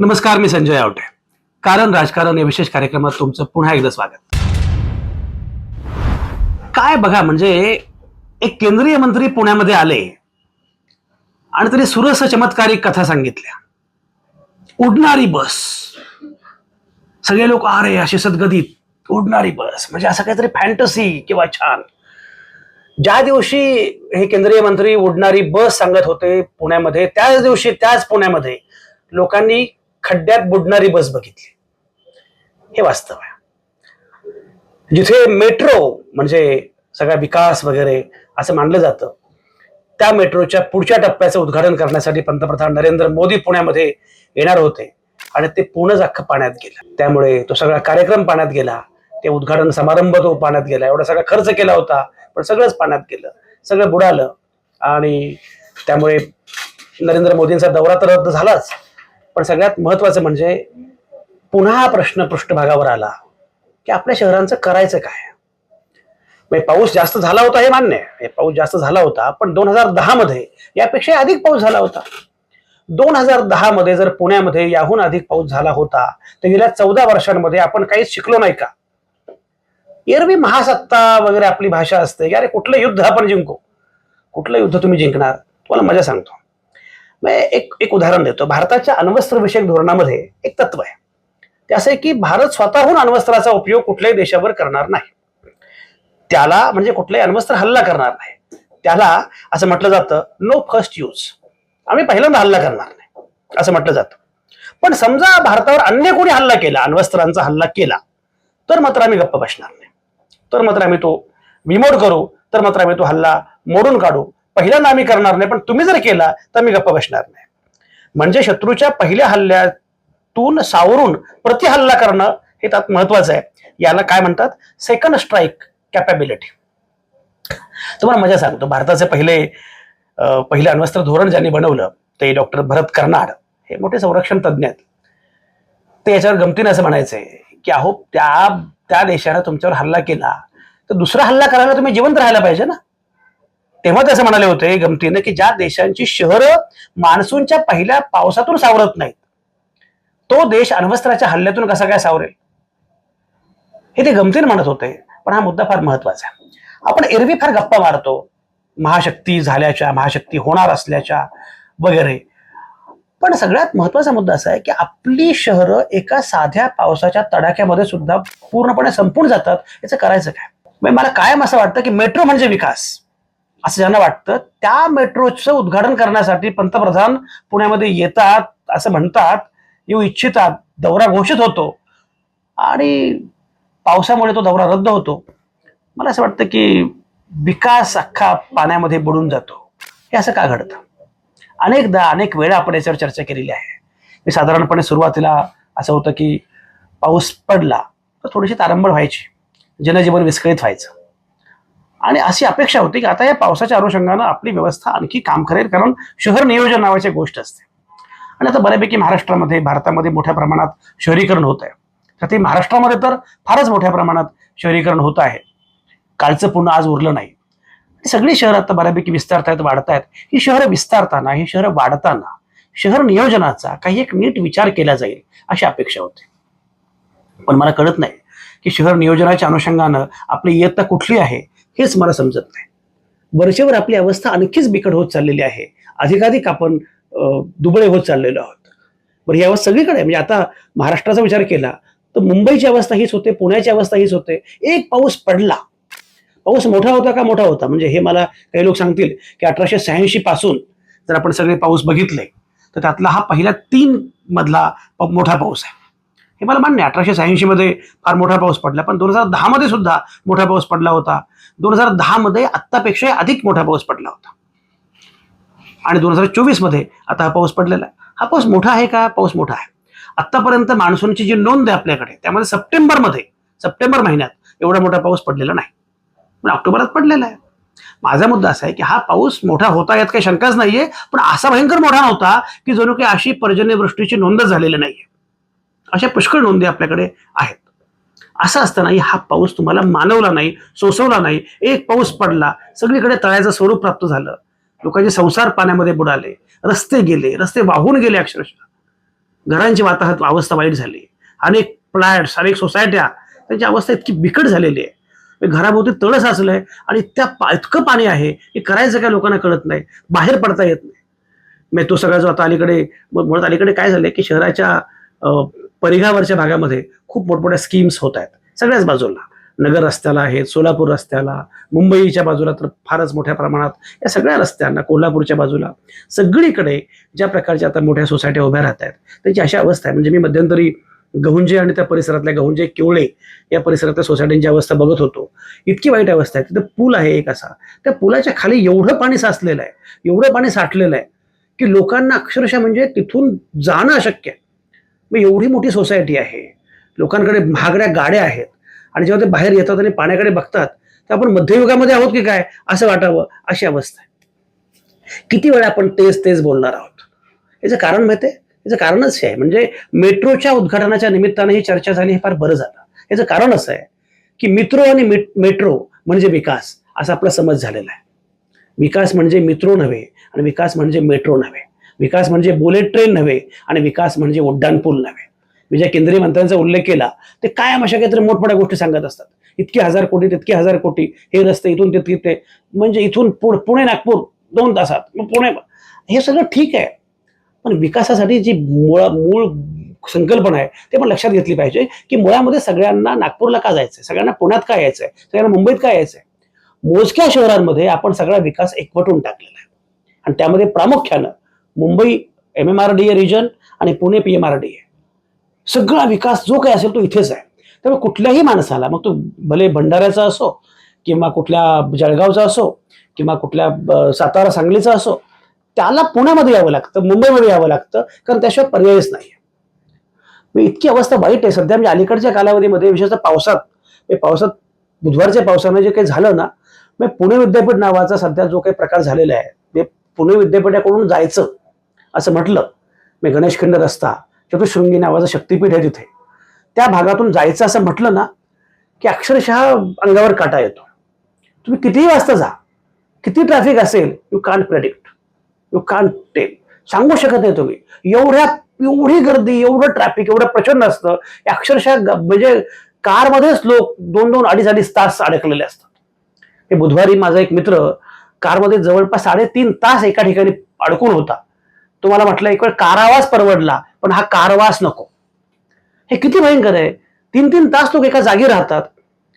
नमस्कार मी संजय आवटे. कारण राजकारण या विशेष कार्यक्रमात तुमचं पुन्हा एकदा स्वागत. काय बघा म्हणजे एक केंद्रीय मंत्री पुण्यामध्ये आले आणि तरी सुरस चमत्कारिक कथा सांगितल्या. उडणारी बस. सगळे लोक अरे अशी सदगदीत उडणारी बस. म्हणजे असं काहीतरी फॅन्टसी किंवा छान. ज्या दिवशी हे केंद्रीय मंत्री उडणारी बस सांगत होते पुण्यामध्ये त्याच दिवशी त्याच पुण्यामध्ये लोकांनी खड्ड्यात बुडणारी बस बघितली. हे वास्तव आहे. जिथे मेट्रो म्हणजे सगळा विकास वगैरे असं मानलं जातं त्या मेट्रोच्या पुढच्या टप्प्याचं उद्घाटन करण्यासाठी पंतप्रधान नरेंद्र मोदी पुण्यामध्ये येणार होते आणि ते पूर्णच अख्खं पाण्यात गेलं. त्यामुळे तो सगळा कार्यक्रम पाण्यात गेला ते उद्घाटन समारंभ तो पाण्यात गेला एवढा सगळा खर्च केला होता पण सगळंच पाण्यात गेलं सगळं बुडालं आणि त्यामुळे नरेंद्र मोदींचा दौरा तर रद्द झालाच. पण सगळ्यात महत्वाचं म्हणजे पुन्हा हा प्रश्न पृष्ठभागावर आला की आपल्या शहरांचं करायचं काय? म्हणजे पाऊस जास्त झाला होता हे मान्य आहे. पाऊस जास्त झाला होता पण दोन हजार दहा मध्ये यापेक्षा अधिक पाऊस झाला होता. दोन हजार दहा मध्ये जर पुण्यामध्ये याहून अधिक पाऊस झाला होता तर गेल्या चौदा वर्षांमध्ये आपण काहीच शिकलो नाही का? एरवी महासत्ता वगैरे आपली भाषा असते की अरे कुठलं युद्ध आपण जिंकू? कुठलं युद्ध तुम्ही जिंकणार? तुम्हाला मजा सांगतो. एक एक उदाहरण देतो. भारताच्या अण्वस्त्र विषयक धोरणामध्ये एक तत्व आहे. ते असं आहे की भारत स्वतःहून अण्वस्त्राचा उपयोग कुठल्याही देशावर करणार नाही. त्याला म्हणजे कुठलाही अण्वस्त्र हल्ला करणार नाही. त्याला असं म्हटलं जातं नो फर्स्ट यूज आम्ही पहिल्यांदा हल्ला करणार नाही. असं म्हटलं जातं. पण समजा भारतावर अन्य कोणी हल्ला केला अण्वस्त्रांचा हल्ला केला तर मात्र आम्ही गप्प बसणार नाही. तर मात्र आम्ही तो विमोड करू तर मात्र आम्ही तो हल्ला मोडून काढू पहिल्यांदा आम्ही करणार नाही पण तुम्ही जर केला तर मी गप्प बसणार नाही. म्हणजे शत्रूच्या पहिल्या हल्ल्यातून सावरून प्रतिहल्ला करणं हे त्यात महत्वाचं आहे. याला काय म्हणतात? सेकंड स्ट्राईक कॅपॅबिलिटी तुम्हाला मजा सांगतो भारताचे पहिले पहिले अण्वस्त्र धोरण ज्यांनी बनवलं ते डॉक्टर भरत कर्नाड हे मोठे संरक्षण तज्ज्ञ आहेत. ते याच्यावर गमतीनं असं म्हणायचंय की अहो त्या त्या देशानं तुमच्यावर हल्ला केला तर दुसरा हल्ला करायला तुम्ही जिवंत राहायला पाहिजे ना. तेव्हा कसं म्हणाले होते गमतीनं की ज्या देशांची शहरं मान्सूनच्या पहिल्या पावसातून सावरत नाहीत तो देश अण्वस्त्राच्या हल्ल्यातून कसा काय सावरेल? हे ते गमतीनं म्हणत होते पण हा मुद्दा फार महत्त्वाचा आहे. आपण एरवी फार गप्पा मारतो महाशक्ती झाल्याच्या महाशक्ती होणार असल्याच्या वगैरे. पण सगळ्यात महत्त्वाचा मुद्दा असा आहे की आपली शहरं एका साध्या पावसाच्या तडाख्यामध्ये सुद्धा पूर्णपणे संपून जातात याचं करायचं काय? म्हणजे मला कायम असं वाटतं की मेट्रो म्हणजे विकास. असं ज्यांना वाटतं त्या मेट्रोचं उद्घाटन करण्यासाठी पंतप्रधान पुण्यामध्ये येतात असं म्हणतात येऊ इच्छितात दौरा घोषित होतो. आणि पावसामुळे तो दौरा रद्द होतो. मला असं वाटतं की विकास अख्खा पाण्यामध्ये बुडून जातो. हे असं का घडतं? अनेकदा अनेक वेळा आपण याच्यावर चर्चा केलेली आहे. मी साधारणपणे सुरुवातीला असं होतं की पाऊस पडला तर थोडीशी तारंबळ व्हायची. जनजीवन विस्कळीत व्हायचं. आणि अशी अपेक्षा होती की आता या पावसाच्या अनुषंगानं आपली व्यवस्था आणखी काम करेल कारण शहर नियोजन नावाची गोष्ट असते. आणि आता बऱ्यापैकी महाराष्ट्रामध्ये भारतामध्ये मोठ्या प्रमाणात शहरीकरण होत आहे. तर ते महाराष्ट्रामध्ये तर फारच मोठ्या प्रमाणात शहरीकरण होत आहे. कालचं पुन्हा आज उरलं नाही. सगळी शहरं आता बऱ्यापैकी विस्तारतायत वाढतायत. ही शहरं विस्तारताना ही शहरं वाढताना शहर नियोजनाचा काही एक नीट विचार केला जाईल अशी अपेक्षा होती. पण मला कळत नाही की शहर नियोजनाच्या अनुषंगानं आपली इयत्ता कुठली आहे हेच मला समजत नाही. वर्षभर आपली अवस्था आणखीच बिकट होत चाललेली आहे. अधिकाधिक आपण दुबळे होत चाललेलो आहोत. बरं ही अवस्था सगळीकडे म्हणजे आता महाराष्ट्राचा विचार केला तर मुंबईची अवस्था हीच होते पुण्याची अवस्था हीच होते. एक पाऊस पडला. पाऊस मोठा होता का मोठा होता? म्हणजे हे मला काही लोक सांगतील की अठराशे शहाऐंशी पासून जर आपण सगळे पाऊस बघितले तर त्यातला हा पहिला तीन मधला मोठा पाऊस आहे. हे मला मान्य अठराशे शहाऐंशीमध्ये फार मोठा पाऊस पडला पण दोन हजार दहा मध्ये सुद्धा मोठा पाऊस पडला होता. दोन हजार दहा मध्ये आत्तापेक्षा अधिक मोठा पाऊस पडला होता. आणि दोन हजार चोवीसमध्ये आता हा पाऊस पडलेला आहे. हा पाऊस मोठा आहे का? पाऊस मोठा आहे. आतापर्यंत मान्सूनची जी नोंद आहे आपल्याकडे त्यामध्ये सप्टेंबरमध्ये सप्टेंबर महिन्यात एवढा मोठा पाऊस पडलेला नाही. पण ऑक्टोबरात पडलेला आहे. माझा मुद्दा असा आहे की हा पाऊस मोठा होता यात काही शंकाच नाहीये पण असा भयंकर मोठा नव्हता की जणू काही अशी पर्जन्यवृष्टीची नोंदच झालेली नाहीये. अशा पुष्कळ नोंदी आपल्याकडे आहेत. असं असतानाही हा पाऊस तुम्हाला मानवला नाही सोसवला नाही. एक पाऊस पडला सगळीकडे तळ्याचं स्वरूप प्राप्त झालं. लोकांचे संसार पाण्यामध्ये बुडाले रस्ते गेले रस्ते वाहून गेले अक्षरशः. घरांची वाताहत अवस्था वाईट झाली. अनेक फ्लॅट्स अनेक सोसायट्या त्यांची अवस्था इतकी बिकट झालेली आहे. म्हणजे घराभोवती तळ साचलंय आणि त्या पा- इतकं पाणी आहे की करायचं काय लोकांना कळत नाही. बाहेर पडता येत नाही. मग तो सगळा जो आता अलीकडे मु- मुळात अलीकडे काय झालंय की शहराच्या अं, परिघावरच्या भागामध्ये खूप मोठमोठ्या स्कीम्स होत आहेत. सगळ्याच बाजूला. नगर रस्त्याला आहेत सोलापूर रस्त्याला मुंबईच्या बाजूला तर फारच मोठ्या प्रमाणात या सगळ्या रस्त्यांना कोल्हापूरच्या बाजूला सगळीकडे ज्या प्रकारच्या आता मोठ्या सोसायट्या उभ्या राहत आहेत त्याची अशी अवस्था आहे. म्हणजे मी मध्यंतरी गहुंजे आणि त्या परिसरातल्या गहुंजे केवळे या परिसरातल्या सोसायटींची अवस्था बघत होतो. इतकी वाईट अवस्था आहे. तिथं पूल आहे एक असा. त्या पुलाच्या खाली एवढं पाणी साचलेलं आहे एवढं पाणी साठलेलं आहे की लोकांना अक्षरशः म्हणजे तिथून जाणं अशक्य आहे. मग एवढी मोठी सोसायटी आहे. लोकांकडे महागड्या गाड्या आहेत. आणि जेव्हा ते बाहेर येतात आणि पाण्याकडे बघतात तर आपण मध्ययुगामध्ये आहोत की काय? असं वाटावं अशी अवस्था आहे. किती वेळा आपण तेच तेच बोलणार आहोत? याचं कारण माहिती आहे याचं कारणच हे आहे. म्हणजे मेट्रोच्या उद्घाटनाच्या निमित्तानं ही चर्चा झाली हे फार बरं झालं. याचं कारण असं आहे की मित्रो आणि मेट्रो म्हणजे विकास असा आपला समज झालेला आहे. विकास म्हणजे मित्रो नव्हे आणि विकास म्हणजे मेट्रो नव्हे. विकास म्हणजे बुलेट ट्रेन नव्हे आणि विकास म्हणजे उड्डाणपूल नव्हे. मी ज्या केंद्रीय मंत्र्यांचा उल्लेख केला ते कायम अशा काहीतरी मोठमोठ्या गोष्टी सांगत असतात. इतके हजार कोटी तितके हजार कोटी हे रस्ते इथून ते तिथे म्हणजे इथून पुणे नागपूर दोन तासात मग पुणे हे सगळं ठीक आहे. पण विकासासाठी जी मूळ मूळ संकल्पना आहे ते पण लक्षात घेतली पाहिजे की मुळामध्ये सगळ्यांना नागपूरला का जायचंय? सगळ्यांना पुण्यात का यायचंय? सगळ्यांना मुंबईत का यायचंय? मोजक्या शहरांमध्ये आपण सगळा विकास एकवटून टाकलेला आहे. आणि त्यामध्ये प्रामुख्यानं Mumbai M M R D A region आणि Pune P M R D A सगळा विकास जो काही असेल तो इथेच आहे. त्यामुळे कुठल्याही माणसाला मग तो भले भंडाऱ्याचा असो किंवा कुठल्या जळगावचा असो किंवा कुठल्या सातारा सांगलीचा असो त्याला पुण्यामध्ये यावं लागतं मुंबईमध्ये यावं लागतं कारण त्याशिवाय पर्यायच नाही मी इतकी अवस्था वाईट आहे. सध्या म्हणजे अलीकडच्या कालावधीमध्ये विशेषतः पावसात पावसात बुधवारच्या पावसानं जे काही झालं ना मग पुणे विद्यापीठ नावाचा सध्या जो काही प्रकार झालेला आहे ते पुणे विद्यापीठाकडून जायचं. असं म्हटलं. मी गणेशखंड रस्ता चतुशृंगी नावाचं शक्तीपीठ आहे तिथे. त्या भागातून जायचं असं म्हटलं ना की अक्षरशः अंगावर काटा येतो. तुम्ही कितीही वाजता जा किती ट्रॅफिक असेल you can't predict you can't tell सांगू शकत नाही तुम्ही. एवढ्या एवढी गर्दी एवढं ट्रॅफिक एवढं प्रचंड असतं अक्षरशः म्हणजे कारमध्येच लोक दोन दोन अडीच अडीच तास अडकलेले असतात. हे बुधवारी माझा एक मित्र कारमध्ये जवळपास साडेतीन तास एका ठिकाणी अडकून होता. तुम्हाला म्हटलं एक वेळ कारावास परवडला पण हा कारवास नको. हे किती भयंकर आहे. तीन तीन तास लोक एका जागी राहतात.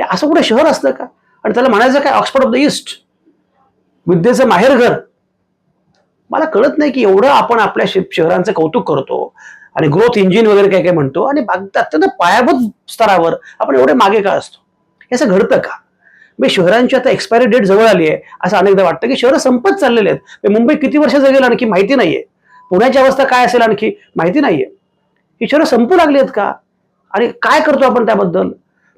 हे असं कुठे शहर असतं का? आणि त्याला म्हणायचं काय ऑक्सफर्ड ऑफ द ईस्ट विद्येचं माहेरघर मला कळत नाही की एवढं आपण आपल्या शहरांचं कौतुक करतो आणि ग्रोथ इंजिन वगैरे काय काय म्हणतो आणि अत्यंत पायाभूत स्तरावर आपण एवढे मागे का असतो? हे असं घडतं का? मी शहरांची आता एक्सपायरी डेट जवळ आली आहे. असं अनेकदा वाटतं की शहरं संपत चाललेले आहेत. मुंबई किती वर्ष जगेल आणखी माहिती नाहीये. पुण्याची अवस्था काय असेल आणखी माहिती नाहीये. ही शहरं संपू लागली आहेत का? आणि काय करतो आपण त्याबद्दल?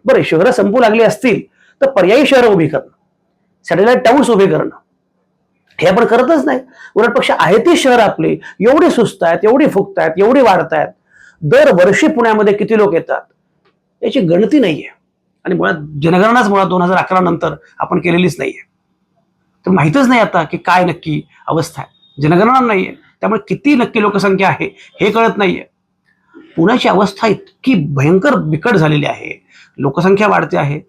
बरं शहरं संपू लागली असतील तर पर्यायी शहरं उभी करणं. सॅटेलाइट टाउन्स उभे करणं. हे आपण करतच नाही. उलटपक्ष आहे ती शहर आपली. एवढी सुस्त आहेत एवढी फुकतायत आहेत एवढी वाढत आहेत. दरवर्षी पुण्यामध्ये किती लोक येतात? याची गणती नाहीये. आणि मुळात जनगणनाच मुळात दोन हजार अकरा नंतर आपण केलेलीच नाहीये. तर माहीतच नाही आता की काय नक्की अवस्था आहे. जनगणना नाहीये. त्यामुळे किती नक्की लोकसंख्या आहे हे कळत नाहीये. पुण्याची अवस्था इतकी भयंकर बिकट झालेली आहे. लोकसंख्या वाढते आहे.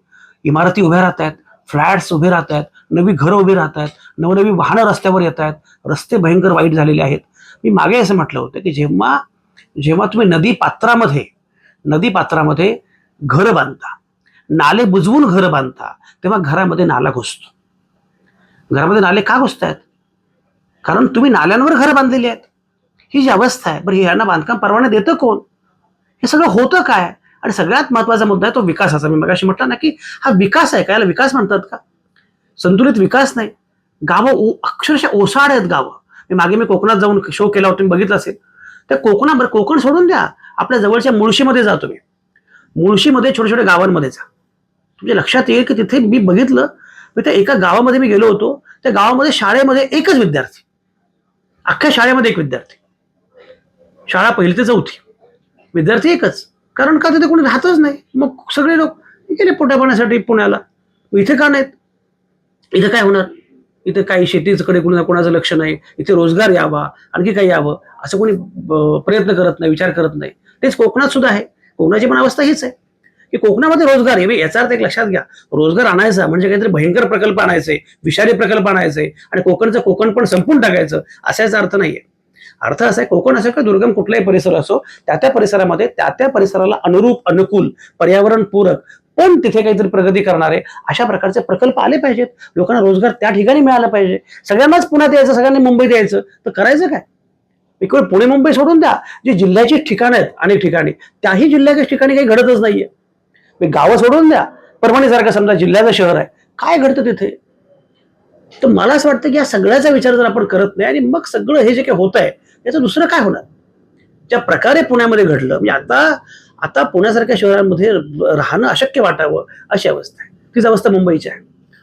इमारती उभ्या राहत आहेत फ्लॅट्स उभे राहत आहेत नवी घरं उभी राहत आहेत नवनवी वाहनं रस्त्यावर येत आहेत रस्ते भयंकर वाईट झालेले आहेत. मी मागे असं म्हटलं होतं की जेव्हा जेव्हा तुम्ही नदी पात्रामध्ये नदी पात्रामध्ये घरं बांधता नाले बुजवून घरं बांधता तेव्हा घरामध्ये नाला घुसतो. घरामध्ये नाले का घुसत आहेत कारण तुम्ही नाल्यांवर घरं बांधलेली आहेत. ही जी अवस्था आहे बरं यांना बांधकाम परवाना देतं कोण? हे सगळं होतं काय? आणि सगळ्यात महत्त्वाचा मुद्दा आहे तो विकासाचा मी मगाशी म्हटलं ना की हा विकास आहे का? याला विकास म्हणतात का? संतुलित विकास नाही. गावं ओ- अक्षरशः ओसाड आहेत गावं. मी मागे मी कोकणात जाऊन शो केला होता तुम्ही बघितलं असेल. तर कोकणावर कोकण सोडून द्या. आपल्या जवळच्या मुळशीमध्ये जा तुम्ही. मुळशीमध्ये छोट्या छोट्या गावांमध्ये जा. तुमच्या लक्षात येईल की तिथे मी बघितलं मी त्या एका गावामध्ये मी गेलो होतो. त्या गावामध्ये शाळेमध्ये एकच विद्यार्थी. अख्ख्या शाळेमध्ये एक विद्यार्थी. शाळा पहिली ते चौथी. विद्यार्थी एकच. कारण का तिथे कोणी राहतच नाही? मग सगळे लोक गेले पोटापाण्यासाठी पुण्याला. इथे का नाहीत? इथे काय होणार? इथे काही शेतीकडे कोणा कोणाचं लक्ष नाही. इथे रोजगार यावा आणखी काही यावं असं कोणी प्रयत्न करत नाही विचार करत नाही. तेच कोकणात सुद्धा आहे. कोकणाची पण अवस्था हीच आहे. की कोकणामध्ये रोजगार आहे. याचा अर्थ एक लक्षात घ्या. रोजगार आणायचा म्हणजे काहीतरी भयंकर प्रकल्प आणायचे विषारी प्रकल्प आणायचे आणि कोकणचं कोकण पण संपून टाकायचं असायचा अर्थ नाहीये. अर्थ असा आहे कोकण असो किंवा दुर्गम कुठलाही परिसर असो त्या त्या परिसरामध्ये त्या त्या परिसराला अनुरूप अनुकूल पर्यावरण पूरक पण तिथे काहीतरी प्रगती करणारे अशा प्रकारचे प्रकल्प आले पाहिजेत. लोकांना रोजगार त्या ठिकाणी मिळाला पाहिजे. सगळ्यांनाच पुण्यात यायचं सगळ्यांनी मुंबईत यायचं. तर करायचं काय? केवळ पुणे मुंबई सोडून द्या. जी जिल्ह्याची ठिकाणं आहेत अनेक ठिकाणी त्याही जिल्ह्याच्या ठिकाणी काही घडतच नाहीये. गावं सोडून द्या. परभणीसारखं समजा जिल्ह्याचं शहर आहे. काय घडतं तिथे? तर मला असं वाटतं की या सगळ्याचा विचार जर आपण करत नाही आणि मग सगळं हे जे काही होत आहे याचं दुसरं काय होणार? ज्या प्रकारे पुण्यामध्ये घडलं म्हणजे आता आता पुण्यासारख्या शहरांमध्ये राहणं अशक्य वाटावं अशी अवस्था आहे. तीच अवस्था मुंबईची आहे.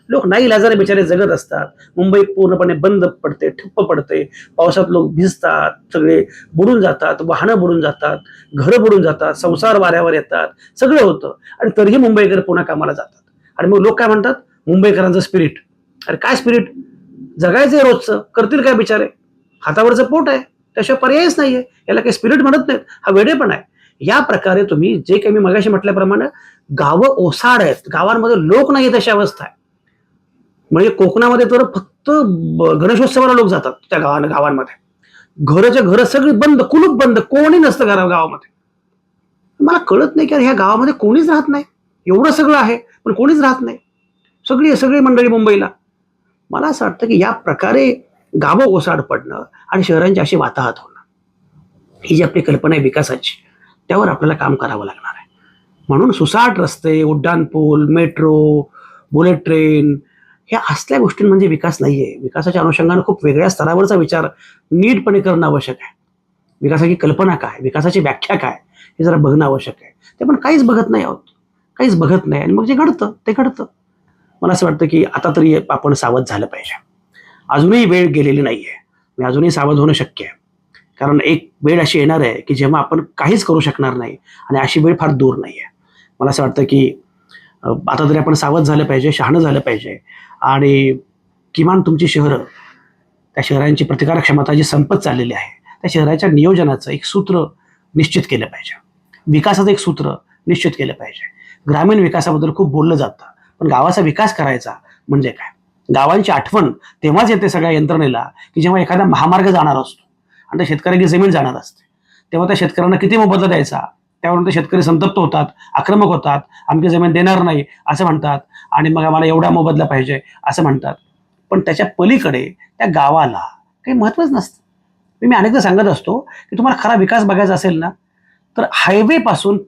लोक नाही लाजारे बिचारे जगत असतात. मुंबई पूर्णपणे बंद पडते ठप्प पडते. पावसात लोक भिजतात सगळे बुडून जातात वाहनं बुडून जातात घरं बुडून जातात संसार वाऱ्यावर येतात. सगळं होतं. आणि तरीही मुंबईकर पुन्हा कामाला जातात. आणि मग लोक काय म्हणतात? मुंबईकरांचं स्पिरिट अरे काय स्पिरिट जगायचं आहे रोजचं. करतील काय बिचारे? हातावरचं पोट आहे. त्याशिवाय पर्यायच नाहीये. याला काही स्पिरिट म्हणत नाहीत. हा वेडेपण आहे. या प्रकारे तुम्ही जे काही मी मगाशी म्हटल्याप्रमाणे गावं ओसाड आहेत. गावांमध्ये लोक नाहीत अशी अवस्था आहे. म्हणजे कोकणामध्ये तर फक्त गणेशोत्सवाला लोक जातात त्या गावा गावांमध्ये. घराच्या घर सगळी बंद कुलूप बंद कोणी नसतं घरा गावामध्ये. मला कळत नाही की अरे ह्या गावामध्ये कोणीच राहत नाही. एवढं सगळं आहे पण कोणीच राहत नाही. सगळी सगळी मंडळी मुंबईला. मला असं वाटतं की या प्रकारे गावं ओसाड पडणं आणि शहरांची अशी वाताहत होणं ही जी आपली कल्पना आहे विकासाची त्यावर आपल्याला काम करावं लागणार आहे. म्हणून सुसाट रस्ते उड्डाणपूल मेट्रो बुलेट ट्रेन ह्या असल्या गोष्टी म्हणजे विकास नाहीये. विकासाच्या अनुषंगानं खूप वेगळ्या स्तरावरचा विचार नीटपणे करणं आवश्यक आहे. विकासाची कल्पना काय? विकासाची व्याख्या काय? हे जरा बघणं आवश्यक आहे. ते पण काहीच बघत नाही आहोत. काहीच बघत नाही. आणि मग जे घडतं ते घडतं. मला असं वाटतं की आता तरी आपण सावध झालं पाहिजे. अजूनही वेळ गेलेली नाहीये. मी अजूनही सावध होणं शक्य आहे. कारण एक वेळ अशी येणार आहे की जेव्हा आपण काहीच करू शकणार नाही आणि अशी वेळ फार दूर नाही आहे मला असं वाटतं की आता तरी आपण सावध झालं पाहिजे शहाणं झालं पाहिजे. आणि किमान तुमची शहरं त्या शहरांची प्रतिकार क्षमता जी संपत चाललेली आहे त्या शहराच्या नियोजनाचं एक सूत्र निश्चित केलं पाहिजे. विकासाचं एक सूत्र निश्चित केलं पाहिजे. ग्रामीण विकासाबद्दल खूप बोललं जातं पण गावाचा विकास करायचा म्हणजे काय? गावांची आठवण तेव्हाच येते सगळ्या यंत्रणेला की जेव्हा एखादा महामार्ग जाणार असतो आणि त्या शेतकऱ्याची जमीन जाणार असते तेव्हा त्या शेतकऱ्यांना किती मोबदला द्यायचा? त्यावरून ते शेतकरी संतप्त होतात आक्रमक होतात आमची जमीन देणार नाही असं म्हणतात. आणि मग आम्हाला एवढा मोबदला पाहिजे असं म्हणतात. पण त्याच्या पलीकडे त्या गावाला काही महत्वच नसतं. मी अनेकदा सांगत असतो की तुम्हाला खरा विकास बघायचा असेल ना तर हायवे पासून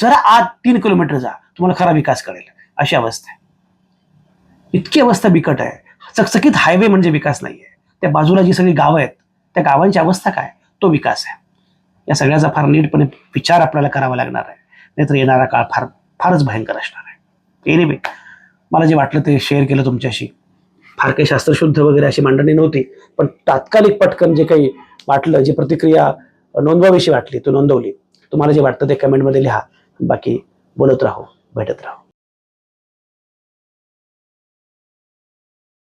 जरा आत तीन किलोमीटर जा तुम्हाला खरा विकास कळेल. अशी अवस्था आहे. इतकी अवस्था बिकट आहे. चकचकीत हायवे म्हणजे विकास नाही आहे त्या बाजूला जी सगळी गावं आहेत त्या गावांची अवस्था काय? तो विकास आहे. या सगळ्याचा फार नीटपणे विचार आपल्याला करावा लागणार आहे. नाहीतर येणारा काळ फार फारच भयंकर असणार आहे. एनिवे मला जे वाटलं ते शेअर केलं तुमच्याशी. फार काही शास्त्रशुद्ध वगैरे अशी मांडणी नव्हती पण तात्कालिक पटकन जे काही वाटलं जी प्रतिक्रिया नोंदवाविषयी वाटली तो नोंदवली. तुम्हाला जे वाटतं ते कमेंटमध्ये लिहा. बाकी बोलत राहू भेटत राहू.